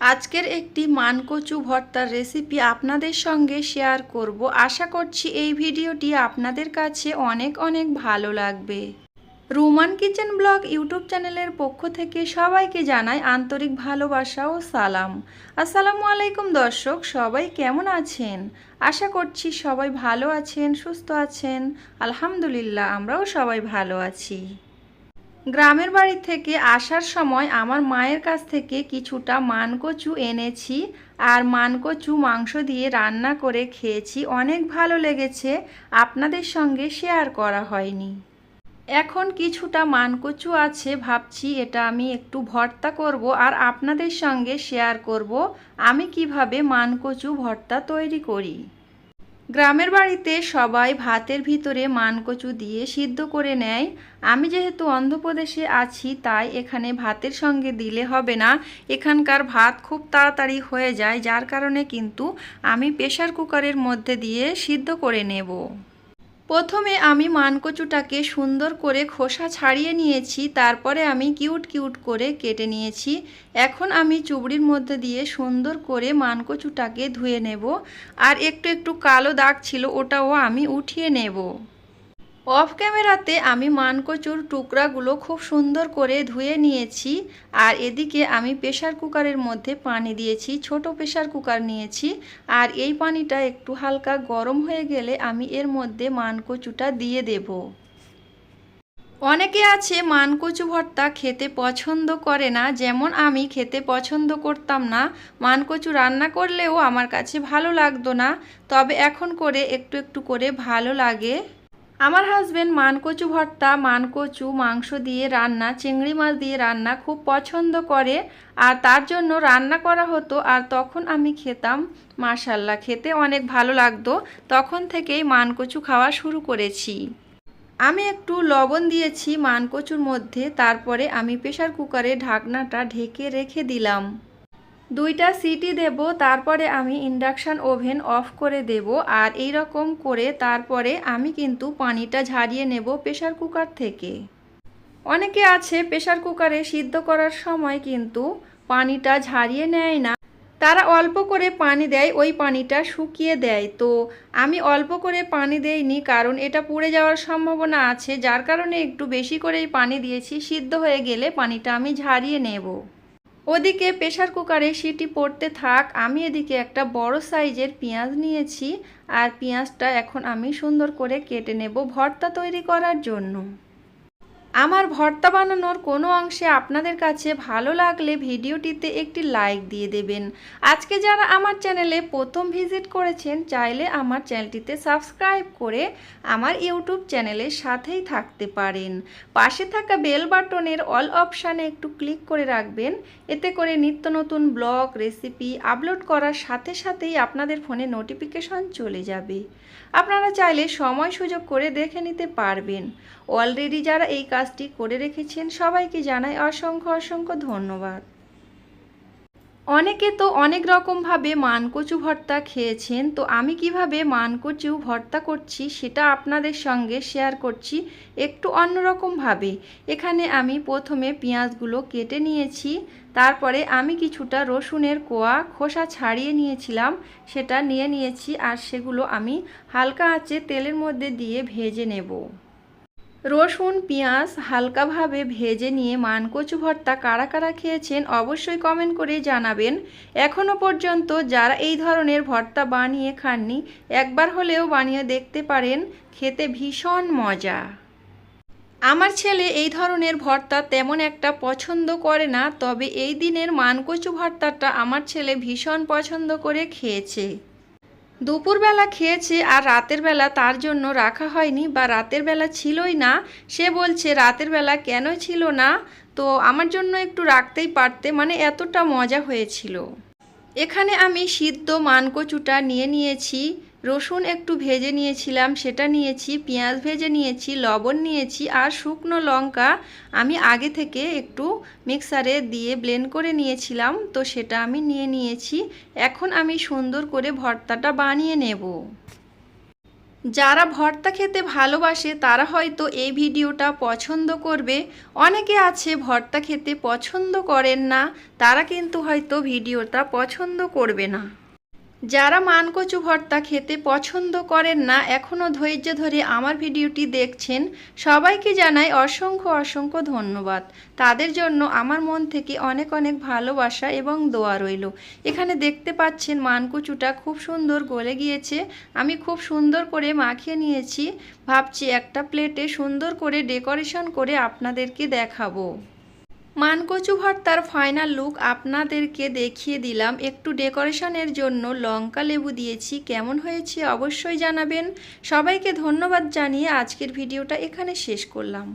আজকের একটি মানকচু ভর্তার রেসিপি আপনাদের সঙ্গে শেয়ার করব। আশা করছি এই ভিডিওটি আপনাদের কাছে অনেক অনেক ভালো লাগবে। রুমান কিচেন ব্লগ ইউটিউব চ্যানেলের পক্ষ থেকে সবাইকে জানাই আন্তরিক ভালোবাসা ও সালাম। আসসালামু আলাইকুম দর্শক, সবাই কেমন আছেন? আশা করছি সবাই ভালো আছেন, সুস্থ আছেন। আলহামদুলিল্লাহ, আমরাও সবাই ভালো আছি। গ্রামের বাড়ি থেকে আসার সময় আমার মায়ের কাছ থেকে কিছুটা মানকচু এনেছি আর মানকচু মাংস দিয়ে রান্না করে খেয়েছি। অনেক ভালো লেগেছে। আপনাদের সঙ্গে শেয়ার করা হয়নি। এখন কিছুটা মানকচু আছে, ভাবছি এটা আমি একটু ভর্তা করব আর আপনাদের সঙ্গে শেয়ার করব। আমি কীভাবে মানকচু ভর্তা তৈরি করি। গ্রামের বাড়িতে সবাই ভাতের ভিতরে মানকচু দিয়ে সিদ্ধ করে নেয়। আমি যেহেতু অন্ধ্রপ্রদেশে আছি, তাই এখানে ভাতের সঙ্গে দিলে হবে না। এখানকার ভাত খুব তাড়াতাড়ি হয়ে যায়, যার কারণে কিন্তু আমি প্রেশার কুকারের মধ্যে দিয়ে সিদ্ধ করে নেব। প্রথমে আমি মানকচুটাকে সুন্দর করে খোসা ছাড়িয়ে নিয়েছি, তারপরে আমি কিউট কিউট করে কেটে নিয়েছি। এখন আমি চুবড়ির মধ্যে দিয়ে সুন্দর করে মানকচুটাকে ধুয়ে নেব। আর একটু একটু কালো দাগ ছিল, ওটাও আমি উঠিয়ে নেব। অফ ক্যামেরাতে আমি মানকচুর টুকরাগুলো খুব সুন্দর করে ধুয়ে নিয়েছি আর এদিকে আমি প্রেশার কুকারের মধ্যে পানি দিয়েছি, ছোট প্রেশার কুকার নিয়েছি আর এই পানিটা একটু হালকা গরম হয়ে গেলে আমি এর মধ্যে মানকচুটা দিয়ে দেব। অনেকে আছে মানকচু ভর্তা খেতে পছন্দ করে না, যেমন আমি খেতে পছন্দ করতাম না। মানকচু রান্না করলেও আমার কাছে ভালো লাগতো না, তবে এখন করে একটু একটু করে ভালো লাগে। আমার হাজব্যান্ড মানকচু ভর্তা, মানকচু মাংস দিয়ে রান্না, চিংড়ি মাছ দিয়ে রান্না খুব পছন্দ করে। আর তার জন্য রান্না করা হতো আর তখন আমি খেতাম, মাশাল্লাহ, খেতে অনেক ভালো লাগতো। তখন থেকেই মানকচু খাওয়া শুরু করেছি। আমি একটু লবণ দিয়েছি মানকচুর মধ্যে, তারপরে আমি প্রেশার কুকারে ঢাকনাটা ঢেকে রেখে দিলাম। দুইটা সিটি দেব, তারপরে আমি ইন্ডাকশান ওভেন অফ করে দেব আর এই রকম করে তারপরে আমি কিন্তু পানিটা ঝারিয়ে নেব প্রেশার কুকার থেকে। অনেকে আছে প্রেশার কুকারে সিদ্ধ করার সময় কিন্তু পানিটা ঝারিয়ে নেয় না। তারা অল্প করে পানি দেয়, ওই পানিটা শুকিয়ে দেয়। তো আমি অল্প করে পানি দেইনি, কারণ এটা পুড়ে যাওয়ার সম্ভাবনা আছে। যার কারণে একটু বেশি করেই পানি দিয়েছি, সিদ্ধ হয়ে গেলে পানিটা আমি ঝারিয়ে নেব। ওদিকে প্রেশার কুকারে সিটি পড়তে থাক, আমি এদিকে একটা বড় সাইজের পেঁয়াজ নিয়েছি, আর পেঁয়াজটা এখন আমি সুন্দর করে কেটে নেব ভর্তা তৈরি করার জন্য। আমার ভর্তা বানানোর কোনো অংশে আপনাদের কাছে ভালো লাগলে ভিডিওটিতে একটি লাইক দিয়ে দেবেন। আজকে যারা আমার চ্যানেলে প্রথম ভিজিট করেছেন, চাইলে আমার চ্যানেলটিতে সাবস্ক্রাইব করে আমার ইউটিউব চ্যানেলের সাথেই থাকতে পারেন। পাশে থাকা বেল বাটনের অল অপশানে একটু ক্লিক করে রাখবেন। এতে করে নিত্য নতুন ব্লগ, রেসিপি আপলোড করার সাথে সাথেই আপনাদের ফোনে নোটিফিকেশন চলে যাবে। আপনারা চাইলে সময় সুযোগ করে দেখে নিতে পারবেন। অলরেডি যারা এই কাজটি করে রেখেছেন, সবাইকে জানাই অসংখ্য অসংখ্য ধন্যবাদ। অনেকে তো অনেক রকমভাবে মানকচু ভর্তা খেয়েছেন, তো আমি কীভাবে মানকচু ভর্তা করছি সেটা আপনাদের সঙ্গে শেয়ার করছি একটু অন্যরকমভাবে। এখানে আমি প্রথমে পেঁয়াজগুলো কেটে নিয়েছি, তারপরে আমি কিছুটা রসুনের কোয়া খোসা ছাড়িয়ে নিয়েছিলাম, সেটা নিয়ে নিয়েছি আর সেগুলো আমি হালকা আঁচে তেলের মধ্যে দিয়ে ভেজে নেব। রসুন, পেঁয়াজ হালকাভাবে ভেজে নিয়ে মানকচু ভর্তা কারা কারা খেয়েছেন অবশ্যই কমেন্ট করে জানাবেন। এখনও পর্যন্ত যারা এই ধরনের ভর্তা বানিয়ে খাননি, একবার হলেও বানিয়ে দেখতে পারেন, খেতে ভীষণ মজা। আমার ছেলে এই ধরনের ভর্তা তেমন একটা পছন্দ করে না, তবে এই দিনের মানকচু ভর্তাটা আমার ছেলে ভীষণ পছন্দ করে খেয়েছে। দুপুরবেলা খেয়েছে আর রাতের বেলা তার জন্য রাখা হয়নি বা রাতের বেলা ছিলই না। সে বলছে, রাতের বেলা কেন ছিল না? তো আমার জন্য একটু রাখতেই পারতে। মানে এতটা মজা হয়েছিল। এখানে আমি সিদ্ধ মানকচুটা নিয়ে নিয়েছি। রসুন একটু ভেজে নিয়েছিলাম, সেটা নিয়েছি, পেঁয়াজ ভেজে নিয়েছি, লবণ নিয়েছি আর শুকনো লঙ্কা আমি আগে থেকে একটু মিক্সারে দিয়ে ব্লেন্ড করে নিয়েছিলাম, তো সেটা আমি নিয়ে নিয়েছি। এখন আমি সুন্দর করে ভর্তাটা বানিয়ে নেব। যারা ভর্তা খেতে ভালোবাসে তারা হয়তো এই ভিডিওটা পছন্দ করবে। অনেকে আছে ভর্তা খেতে পছন্দ করেন না, তারা কিন্তু হয়তো ভিডিওটা পছন্দ করবে না। যারা মানকচু ভর্তা খেতে পছন্দ করেন না এখনও ধৈর্য ধরে আমার ভিডিওটি দেখছেন, সবাইকে জানাই অসংখ্য অসংখ্য ধন্যবাদ। তাদের জন্য আমার মন থেকে অনেক অনেক ভালোবাসা এবং দোয়া রইল। এখানে দেখতে পাচ্ছেন মানকচুটা খুব সুন্দর গলে গিয়েছে। আমি খুব সুন্দর করে মাখিয়ে নিয়েছি। ভাবছি একটা প্লেটে সুন্দর করে ডেকোরেশন করে আপনাদেরকে দেখাবো। মানকচু ভর্তার ফাইনাল লুক আপনাদেরকে দেখিয়ে দিলাম। একটু ডেকোরেশনের জন্য লঙ্কা লেবু দিয়েছি। কেমন হয়েছে অবশ্যই জানাবেন। সবাইকে ধন্যবাদ জানিয়ে আজকের ভিডিওটা এখানে শেষ করলাম।